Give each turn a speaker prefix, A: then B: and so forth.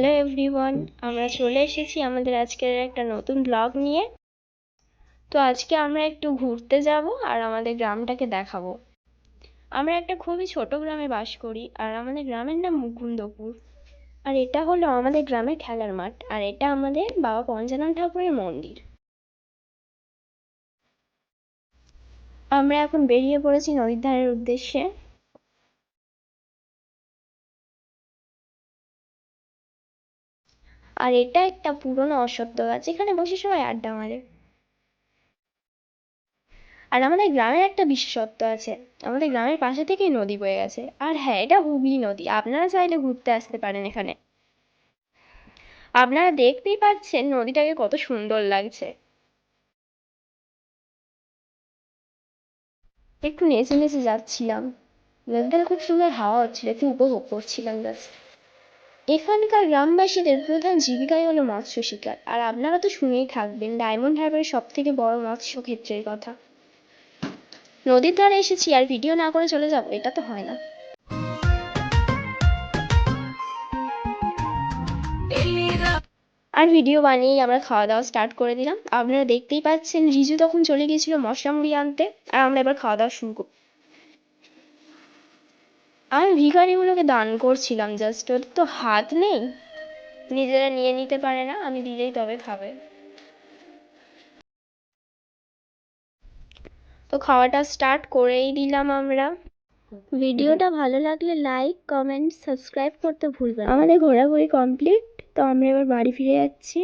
A: Everyone আমরা চলে এসেছি আমাদের আজকের একটা নতুন ব্লগ নিয়ে। তো আজকে আমরা একটু ঘুরতে যাব আর আমাদের গ্রামটাকে দেখাবো। আমরা একটা খুবই ছোট গ্রামে বাস করি আর আমাদের গ্রামের নাম মুকুন্দপুর। আর এটা হলো আমাদের গ্রামের খেলার মাঠ আর এটা আমাদের বাবা পঞ্চানন ঠাকুরের মন্দির। আমরা এখন বেরিয়ে পড়েছি নদীর ধারের উদ্দেশ্যে। আর এটা একটা পুরনো অশ্বত্থ গাছ এখানে বসে সবাই আড্ডা মারে। আর আমাদের গ্রামের একটা বিশেষত্ব আছে, আমাদের গ্রামের পাশে থেকেই নদী বয়ে গেছে। আর হ্যাঁ এটা হুগলি নদী, আপনারা চাইলে ঘুরতে আসতে পারেন এখানে। আপনারা দেখতেই পাচ্ছেন নদীটাকে কত সুন্দর লাগছে। একটু নেচে নেচে যাচ্ছিলাম। খুব সুন্দর হাওয়া হচ্ছিল, একটু উপভোগ করছিলাম জাস্ট এখানকার গ্রামবাসীদের প্রধান জীবিকাই হলো মৎস্য শিকার। আর আপনারা তো শুনেই থাকবেন ডায়মন্ড হারবারের সব থেকে বড় মৎস্য ক্ষেত্রের কথা। নদীর ধারে এসেছি, আর ভিডিও না করে চলে যাব, এটা তো হয় না। আর ভিডিও বানিয়েই আমরা খাওয়া দাওয়া স্টার্ট করে দিলাম। আপনারা দেখতেই পাচ্ছেন, রিজু তখন চলে গিয়েছিল মশলা মুড়ি আনতে, আর আমরা এবার খাওয়া দাওয়া শুরু করব। আমি ভিখারিগুলোকে দান করছিলাম জাস্ট ওদের তো হাত নেই। নিজেরা নিয়ে নিতে পারে না, আমি দিলেই তবে খাবে। তো খাওয়াটা স্টার্ট করেই দিলাম আমরা। ভিডিওটা ভালো লাগলে লাইক কমেন্ট সাবস্ক্রাইব করতে ভুলবেন। আমাদের ঘোরাঘুরি কমপ্লিট তো আমরা এবার বাড়ি ফিরে যাচ্ছি।